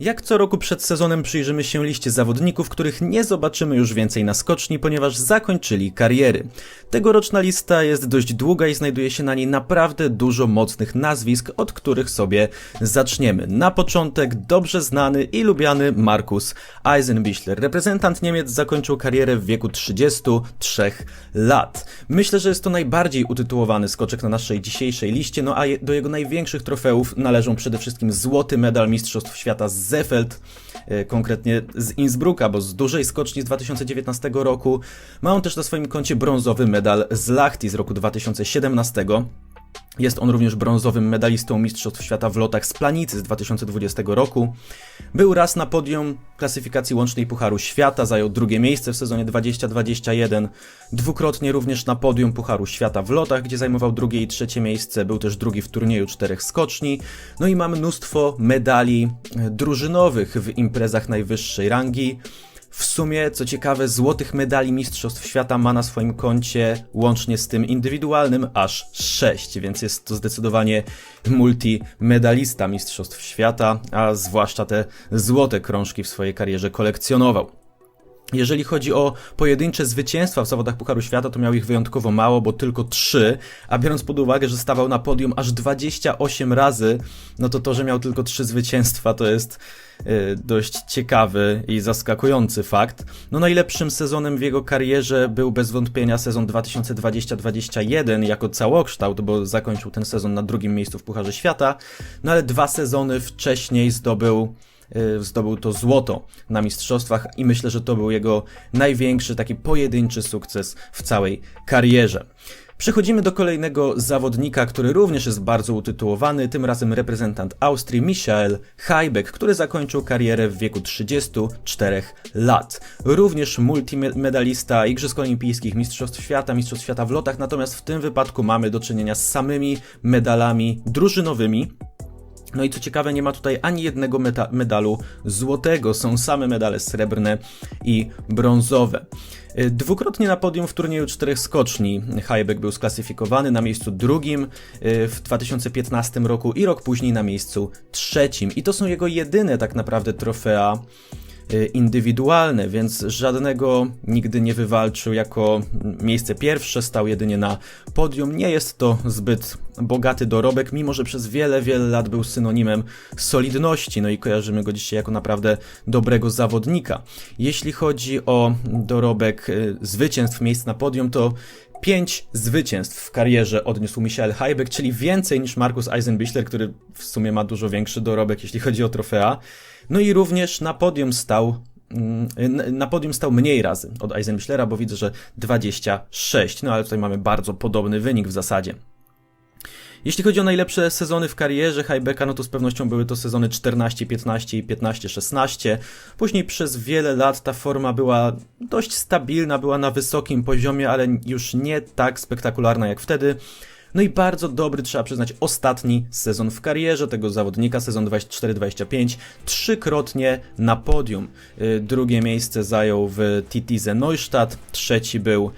Jak co roku przed sezonem przyjrzymy się liście zawodników, których nie zobaczymy już więcej na skoczni, ponieważ zakończyli kariery. Tegoroczna lista jest dość długa i znajduje się na niej naprawdę dużo mocnych nazwisk, od których sobie zaczniemy. Na początek dobrze znany i lubiany Markus Eisenbichler. Reprezentant Niemiec zakończył karierę w wieku 33 lat. Myślę, że jest to najbardziej utytułowany skoczek na naszej dzisiejszej liście, no a do jego największych trofeów należą przede wszystkim złoty medal Mistrzostw Świata z Zefeld, e, konkretnie z Innsbrucka, bo z dużej skoczni z 2019 roku. Ma on też na swoim koncie brązowy medal z Lahti z roku 2017. Jest on również brązowym medalistą Mistrzostw Świata w lotach z Planicy z 2020 roku. Był raz na podium klasyfikacji łącznej Pucharu Świata, zajął drugie miejsce w sezonie 2021. Dwukrotnie również na podium Pucharu Świata w lotach, gdzie zajmował drugie i trzecie miejsce. Był też drugi w turnieju czterech skoczni. No i ma mnóstwo medali drużynowych w imprezach najwyższej rangi. W sumie, co ciekawe, złotych medali Mistrzostw Świata ma na swoim koncie, łącznie z tym indywidualnym, aż 6, więc jest to zdecydowanie multimedalista Mistrzostw Świata, a zwłaszcza te złote krążki w swojej karierze kolekcjonował. Jeżeli chodzi o pojedyncze zwycięstwa w zawodach Pucharu Świata, to miał ich wyjątkowo mało, bo tylko 3, a biorąc pod uwagę, że stawał na podium aż 28 razy, no to to, że miał tylko 3 zwycięstwa, to jest y, dość ciekawy i zaskakujący fakt. No najlepszym sezonem w jego karierze był bez wątpienia sezon 2020-2021 jako całokształt, bo zakończył ten sezon na drugim miejscu w Pucharze Świata, no ale dwa sezony wcześniej zdobył zdobył to złoto na mistrzostwach i myślę, że to był jego największy taki pojedynczy sukces w całej karierze. Przechodzimy do kolejnego zawodnika, który również jest bardzo utytułowany, tym razem reprezentant Austrii Michael Heibeck, który zakończył karierę w wieku 34 lat. Również multimedalista Igrzysk Olimpijskich, Mistrzostw Świata, Mistrzostw Świata w lotach, natomiast w tym wypadku mamy do czynienia z samymi medalami drużynowymi, no i co ciekawe, nie ma tutaj ani jednego meta- medalu złotego, są same medale srebrne i brązowe. Y, Dwukrotnie na podium w turnieju czterech skoczni Heibeck był sklasyfikowany na miejscu drugim y, w 2015 roku i rok później na miejscu trzecim. I to są jego jedyne tak naprawdę trofea indywidualne, więc żadnego nigdy nie wywalczył jako miejsce pierwsze, stał jedynie na podium. Nie jest to zbyt bogaty dorobek, mimo że przez wiele, wiele lat był synonimem solidności, no i kojarzymy go dzisiaj jako naprawdę dobrego zawodnika. Jeśli chodzi o dorobek y, zwycięstw, miejsc na podium, to Pięć zwycięstw w karierze odniósł Michael Heibeck, czyli więcej niż Markus Eisenbichler, który w sumie ma dużo większy dorobek, jeśli chodzi o trofea. No i również na podium stał mm, na podium stał mniej razy od Eisenbichlera, bo widzę, że 26. No ale tutaj mamy bardzo podobny wynik w zasadzie. Jeśli chodzi o najlepsze sezony w karierze Highbecka, no to z pewnością były to sezony 14-15 i 15-16. Później przez wiele lat ta forma była dość stabilna, była na wysokim poziomie, ale już nie tak spektakularna jak wtedy. No i bardzo dobry, trzeba przyznać, ostatni sezon w karierze tego zawodnika, sezon 24-25, trzykrotnie na podium. Y, Drugie miejsce zajął w Titize Neustadt, trzeci był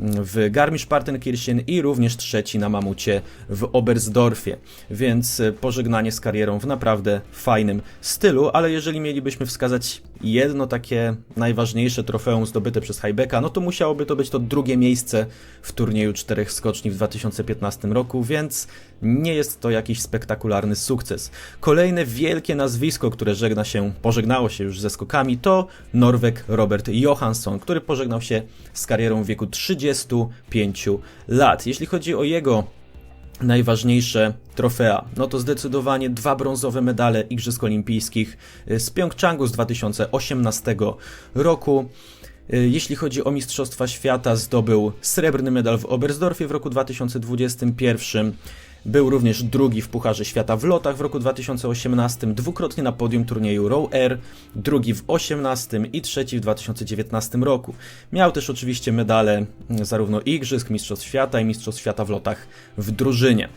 w Garmisch-Partenkirchen i również trzeci na mamucie w Oberstdorfie. Więc e, pożegnanie z karierą w naprawdę fajnym stylu, ale jeżeli mielibyśmy wskazać jedno takie najważniejsze trofeum zdobyte przez Heibecka, no to musiałoby to być to drugie miejsce w turnieju czterech skoczni w 2015 roku, więc nie jest to jakiś spektakularny sukces. Kolejne wielkie nazwisko, które żegna się, pożegnało się już ze skokami, to Norweg Robert Johansson, który pożegnał się z karierą w wieku 35 lat. Jeśli chodzi o jego najważniejsze trofea, no to zdecydowanie dwa brązowe medale Igrzysk Olimpijskich y, z Pjongczangu z 2018 roku. Y, Jeśli chodzi o Mistrzostwa Świata, zdobył srebrny medal w Oberstdorfie w roku 2021. Był również drugi w Pucharze Świata w lotach w roku 2018, dwukrotnie na podium turnieju Row Air, drugi w 2018 i trzeci w 2019 roku. Miał też oczywiście medale mm, zarówno Igrzysk, Mistrzostw Świata i Mistrzostw Świata w lotach w drużynie.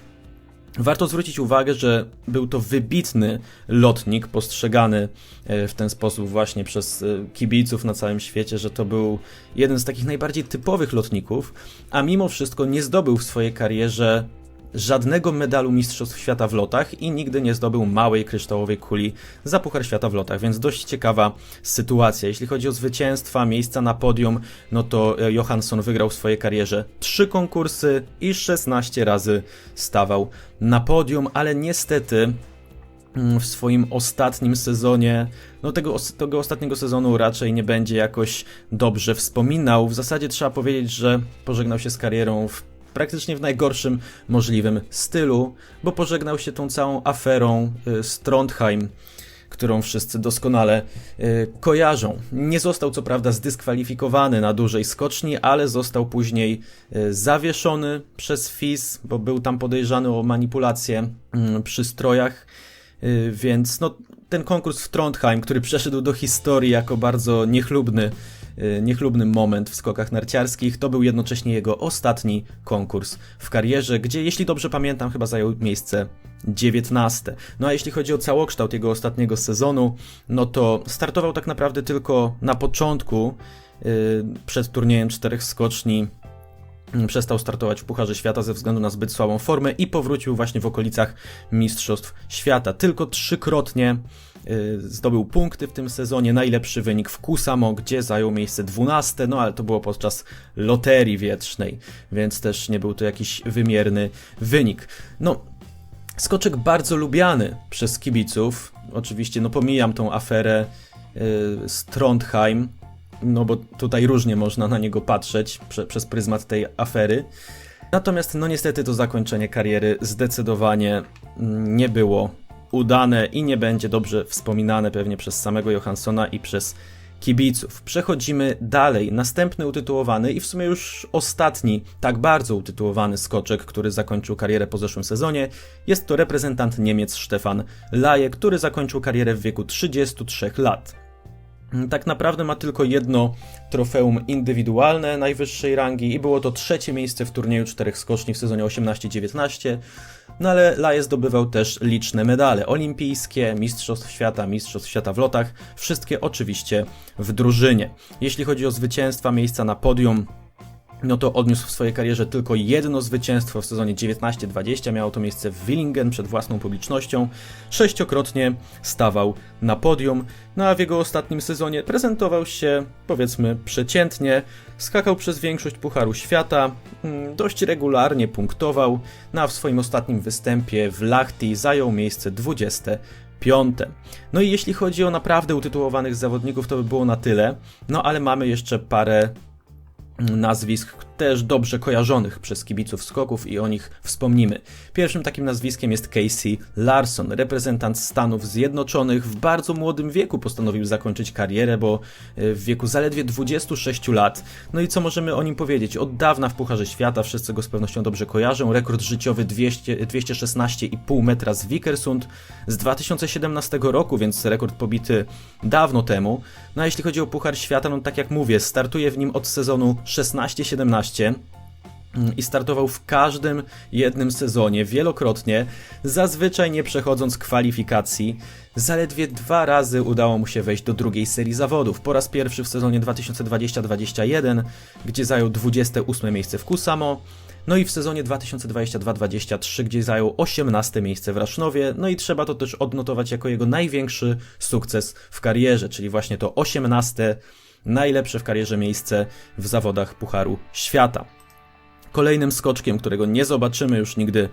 Warto zwrócić uwagę, że był to wybitny lotnik, postrzegany e, w ten sposób właśnie przez e, kibiców na całym świecie, że to był jeden z takich najbardziej typowych lotników, a mimo wszystko nie zdobył w swojej karierze żadnego medalu Mistrzostw Świata w lotach i nigdy nie zdobył małej kryształowej kuli za Puchar Świata w lotach, więc dość ciekawa sytuacja. Jeśli chodzi o zwycięstwa, miejsca na podium, no to e, Johansson wygrał w swojej karierze trzy konkursy i 16 razy stawał na podium, ale niestety mm, w swoim ostatnim sezonie, no tego, tego ostatniego sezonu raczej nie będzie jakoś dobrze wspominał. W zasadzie trzeba powiedzieć, że pożegnał się z karierą w praktycznie w najgorszym możliwym stylu, bo pożegnał się tą całą aferą y, z Trondheim, którą wszyscy doskonale y, kojarzą. Nie został co prawda zdyskwalifikowany na dużej skoczni, ale został później y, zawieszony przez FIS, bo był tam podejrzany o manipulację mm, przy strojach. Y, Więc no, ten konkurs w Trondheim, który przeszedł do historii jako bardzo niechlubny, y, niechlubny moment w skokach narciarskich, to był jednocześnie jego ostatni konkurs w karierze, gdzie, jeśli dobrze pamiętam, chyba zajął miejsce 19. No a jeśli chodzi o całokształt jego ostatniego sezonu, no to startował tak naprawdę tylko na początku, y, przed turniejem czterech skoczni, przestał startować w Pucharze Świata ze względu na zbyt słabą formę i powrócił właśnie w okolicach Mistrzostw Świata. Tylko trzykrotnie y, zdobył punkty w tym sezonie. Najlepszy wynik w Kusamo, gdzie zajął miejsce 12, no ale to było podczas loterii wietrznej, więc też nie był to jakiś wymierny wynik. No, skoczek bardzo lubiany przez kibiców. Oczywiście, no pomijam tą aferę y, z Trondheim, no bo tutaj różnie można na niego patrzeć prze, przez pryzmat tej afery. Natomiast, no niestety, to zakończenie kariery zdecydowanie mm, nie było udane i nie będzie dobrze wspominane pewnie przez samego Johanssona i przez kibiców. Przechodzimy dalej. Następny utytułowany i w sumie już ostatni, tak bardzo utytułowany skoczek, który zakończył karierę po zeszłym sezonie, jest to reprezentant Niemiec Stefan Laje, który zakończył karierę w wieku 33 lat. Tak naprawdę ma tylko jedno trofeum indywidualne najwyższej rangi i było to trzecie miejsce w turnieju czterech skoczni w sezonie 18-19. No ale Laje zdobywał też liczne medale olimpijskie, Mistrzostw Świata, Mistrzostw Świata w lotach, wszystkie oczywiście w drużynie. Jeśli chodzi o zwycięstwa, miejsca na podium, no to odniósł w swojej karierze tylko jedno zwycięstwo w sezonie 19-20. Miało to miejsce w Willingen przed własną publicznością. Sześciokrotnie stawał na podium, no a w jego ostatnim sezonie prezentował się, powiedzmy, przeciętnie. Skakał przez większość Pucharu Świata, mm, dość regularnie punktował, no a w swoim ostatnim występie w Lahti zajął miejsce 20. Piąte. No i jeśli chodzi o naprawdę utytułowanych zawodników, to by było na tyle. No ale mamy jeszcze parę nazwisk też dobrze kojarzonych przez kibiców skoków i o nich wspomnimy. Pierwszym takim nazwiskiem jest Casey Larson, reprezentant Stanów Zjednoczonych. W bardzo młodym wieku postanowił zakończyć karierę, bo e, w wieku zaledwie 26 lat. No i co możemy o nim powiedzieć? Od dawna w Pucharze Świata, wszyscy go z pewnością dobrze kojarzą. Rekord życiowy 200, 216,5 metra z Vikersund z 2017 roku, więc rekord pobity dawno temu. No a jeśli chodzi o Puchar Świata, no tak jak mówię, startuje w nim od sezonu 16-17 i startował w każdym jednym sezonie wielokrotnie, zazwyczaj nie przechodząc kwalifikacji. Zaledwie dwa razy udało mu się wejść do drugiej serii zawodów. Po raz pierwszy w sezonie 2020-2021, gdzie zajął 28 miejsce w Kusamo, no i w sezonie 2022-2023, gdzie zajął 18 miejsce w Rasznowie, no i trzeba to też odnotować jako jego największy sukces w karierze, czyli właśnie to 18 najlepsze w karierze miejsce w zawodach Pucharu Świata. Kolejnym skoczkiem, którego nie zobaczymy już nigdy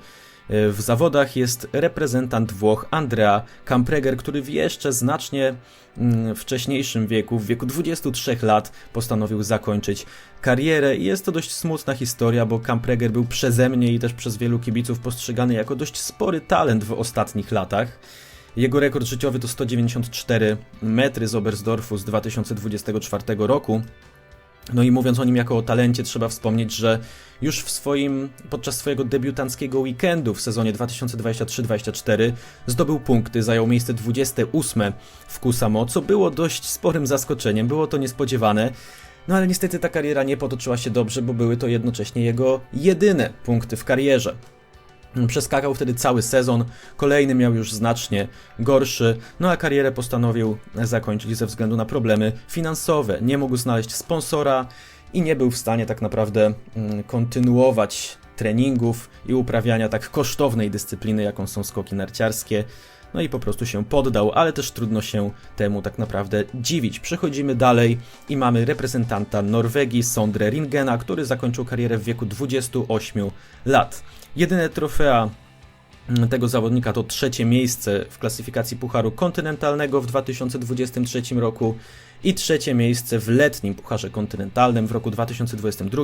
e, w zawodach jest reprezentant Włoch Andrea Campreger, który w jeszcze znacznie mm, wcześniejszym wieku, w wieku 23 lat, postanowił zakończyć karierę i jest to dość smutna historia, bo Campreger był przeze mnie i też przez wielu kibiców postrzegany jako dość spory talent w ostatnich latach. Jego rekord życiowy to 194 metry z Oberstdorfu z 2024 roku. No i mówiąc o nim jako o talencie, trzeba wspomnieć, że już w swoim, podczas swojego debiutanckiego weekendu w sezonie 2023-2024 zdobył punkty, zajął miejsce 28 w Kusamo, co było dość sporym zaskoczeniem, było to niespodziewane. No ale niestety ta kariera nie potoczyła się dobrze, bo były to jednocześnie jego jedyne punkty w karierze. Przeskakał wtedy cały sezon, kolejny miał już znacznie gorszy, no a karierę postanowił zakończyć ze względu na problemy finansowe. Nie mógł znaleźć sponsora i nie był w stanie tak naprawdę mm, kontynuować treningów i uprawiania tak kosztownej dyscypliny, jaką są skoki narciarskie. No i po prostu się poddał, ale też trudno się temu tak naprawdę dziwić. Przechodzimy dalej i mamy reprezentanta Norwegii, Sondre Ringena, który zakończył karierę w wieku 28 lat. Jedyne trofea mm, tego zawodnika to trzecie miejsce w klasyfikacji Pucharu Kontynentalnego w 2023 roku i trzecie miejsce w letnim Pucharze Kontynentalnym w roku 2022.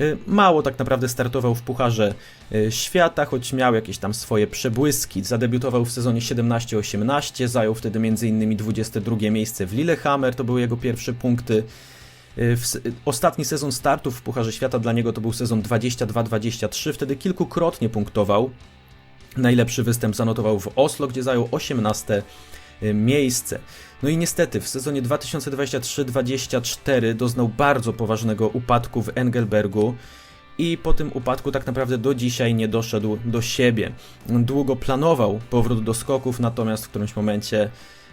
Y, Mało tak naprawdę startował w Pucharze y, Świata, choć miał jakieś tam swoje przebłyski. Zadebiutował w sezonie 17-18, zajął wtedy m.in. 22 miejsce w Lillehammer, to były jego pierwsze punkty. S- Ostatni sezon startów w Pucharze Świata dla niego to był sezon 22-23, wtedy kilkukrotnie punktował. Najlepszy występ zanotował w Oslo, gdzie zajął 18 miejsce. No i niestety w sezonie 2023-24 doznał bardzo poważnego upadku w Engelbergu i po tym upadku tak naprawdę do dzisiaj nie doszedł do siebie. Długo planował powrót do skoków, natomiast w którymś momencie,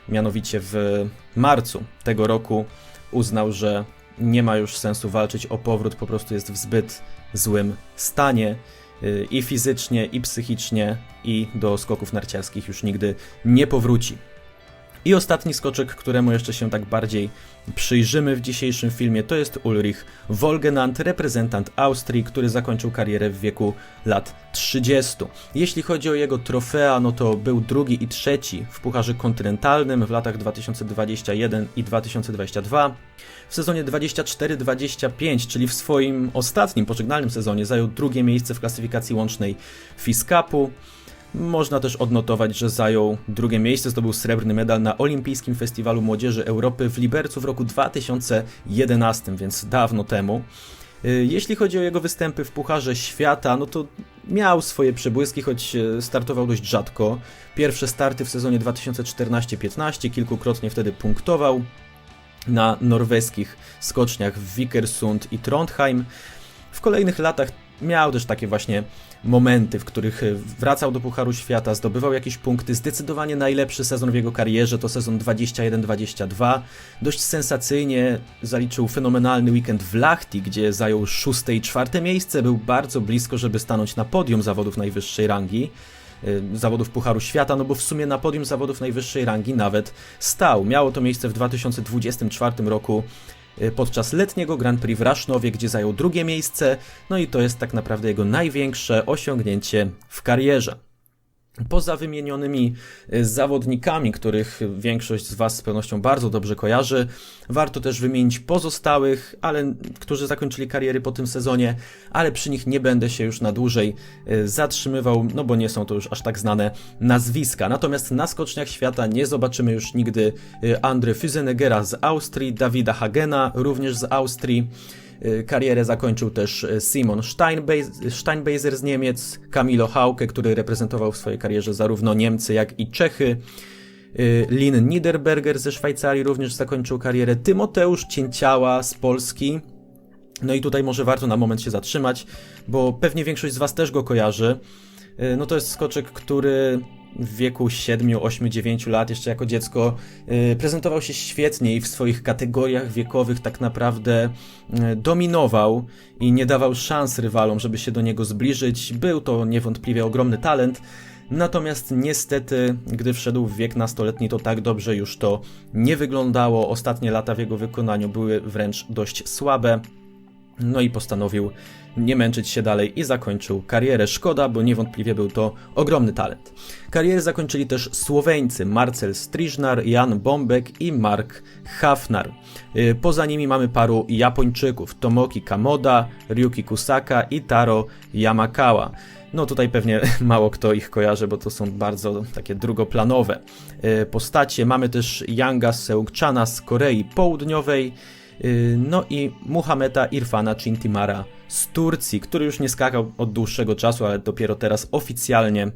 mianowicie w marcu tego roku, uznał, że nie ma już sensu walczyć o powrót, po prostu jest w zbyt złym stanie y, i fizycznie, i psychicznie, i do skoków narciarskich już nigdy nie powróci. I ostatni skoczek, któremu jeszcze się tak bardziej przyjrzymy w dzisiejszym filmie, to jest Ulrich Wolgenant, reprezentant Austrii, który zakończył karierę w wieku lat 30. Jeśli chodzi o jego trofea, no to był drugi i trzeci w Pucharze Kontynentalnym w latach 2021 i 2022. W sezonie 24-25, czyli w swoim ostatnim pożegnalnym sezonie, zajął drugie miejsce w klasyfikacji łącznej FIS Cupu. Można też odnotować, że zajął drugie miejsce, zdobył srebrny medal na Olimpijskim Festiwalu Młodzieży Europy w Libercu w roku 2011, więc dawno temu. Y, Jeśli chodzi o jego występy w Pucharze Świata, no to miał swoje przebłyski, choć e, startował dość rzadko. Pierwsze starty w sezonie 2014-15, kilkukrotnie wtedy punktował na norweskich skoczniach w Vikersund i Trondheim. W kolejnych latach miał też takie właśnie momenty, w których e, wracał do Pucharu Świata, zdobywał jakieś punkty. Zdecydowanie najlepszy sezon w jego karierze to sezon 21-22. Dość sensacyjnie zaliczył fenomenalny weekend w Lahti, gdzie zajął szóste i czwarte miejsce. Był bardzo blisko, żeby stanąć na podium zawodów najwyższej rangi y, zawodów Pucharu Świata, no bo w sumie na podium zawodów najwyższej rangi nawet stał. Miało to miejsce w 2024 roku podczas letniego Grand Prix w Rasznowie, gdzie zajął drugie miejsce, no i to jest tak naprawdę jego największe osiągnięcie w karierze. Poza wymienionymi y, zawodnikami, których większość z Was z pewnością bardzo dobrze kojarzy, warto też wymienić pozostałych, ale którzy zakończyli kariery po tym sezonie, ale przy nich nie będę się już na dłużej y, zatrzymywał, no bo nie są to już aż tak znane nazwiska. Natomiast na skoczniach świata nie zobaczymy już nigdy y, Andre Füsenegera z Austrii, Dawida Hagena również z Austrii. Y, Karierę zakończył też y, Simon Steinbe- Steinbeiser z Niemiec, Camilo Hauke, który reprezentował w swojej karierze zarówno Niemcy, jak i Czechy. Y, Lin Niederberger ze Szwajcarii również zakończył karierę. Tymoteusz Cięciała z Polski. No i tutaj może warto na moment się zatrzymać, bo pewnie większość z Was też go kojarzy. No to jest skoczek, który w wieku 7, 8, 9 lat, jeszcze jako dziecko, y, prezentował się świetnie i w swoich kategoriach wiekowych tak naprawdę y, dominował i nie dawał szans rywalom, żeby się do niego zbliżyć. Był to niewątpliwie ogromny talent. Natomiast niestety, gdy wszedł w wiek nastoletni, to tak dobrze już to nie wyglądało. Ostatnie lata w jego wykonaniu były wręcz dość słabe. No i postanowił nie męczyć się dalej i zakończył karierę. Szkoda, bo niewątpliwie był to ogromny talent. Karierę zakończyli też Słoweńcy Marcel Striżnar, Jan Bombek i Mark Hafnar. Yy, Poza nimi mamy paru Japończyków Tomoki Kamoda, Ryuki Kusaka i Taro Yamakawa. No tutaj pewnie mało kto ich kojarzy, bo to są bardzo takie drugoplanowe yy, postacie. Mamy też Yanga Seungchana z Korei Południowej, No i Muhameda Irfana Cintimara z Turcji, który już nie skakał od dłuższego czasu, ale dopiero teraz oficjalnie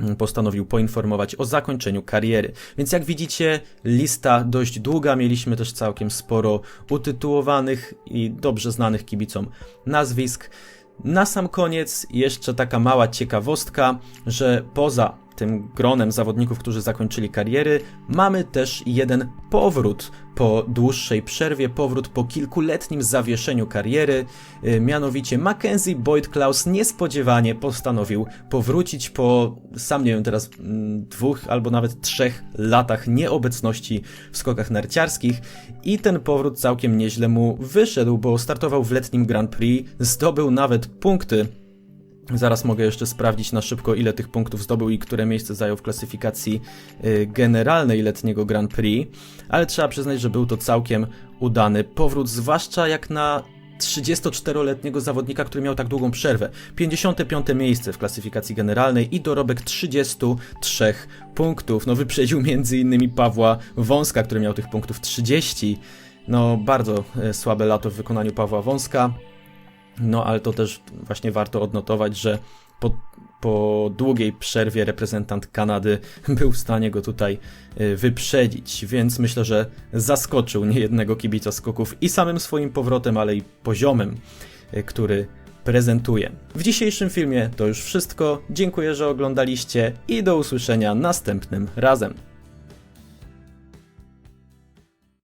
mm, postanowił poinformować o zakończeniu kariery. Więc jak widzicie, lista dość długa, mieliśmy też całkiem sporo utytułowanych i dobrze znanych kibicom nazwisk. Na sam koniec jeszcze taka mała ciekawostka, że poza tym gronem zawodników, którzy zakończyli kariery, mamy też jeden powrót po dłuższej przerwie, powrót po kilkuletnim zawieszeniu kariery. Y, Mianowicie Mackenzie Boyd Klaus niespodziewanie postanowił powrócić po, sam nie wiem teraz, mm, dwóch albo nawet trzech latach nieobecności w skokach narciarskich. I ten powrót całkiem nieźle mu wyszedł, bo startował w letnim Grand Prix, zdobył nawet punkty Zaraz mogę jeszcze sprawdzić na szybko, ile tych punktów zdobył i które miejsce zajął w klasyfikacji y, generalnej letniego Grand Prix, ale trzeba przyznać, że był to całkiem udany powrót, zwłaszcza jak na 34-letniego zawodnika, który miał tak długą przerwę. 55 miejsce w klasyfikacji generalnej i dorobek 33 punktów. No wyprzedził m.in. Pawła Wąska, który miał tych punktów 30. No bardzo e, słabe lato w wykonaniu Pawła Wąska. No, ale to też właśnie warto odnotować, że po, po długiej przerwie reprezentant Kanady był w stanie go tutaj y, wyprzedzić, więc myślę, że zaskoczył niejednego kibica skoków i samym swoim powrotem, ale i poziomem, y, który prezentuje. W dzisiejszym filmie to już wszystko. Dziękuję, że oglądaliście i do usłyszenia następnym razem.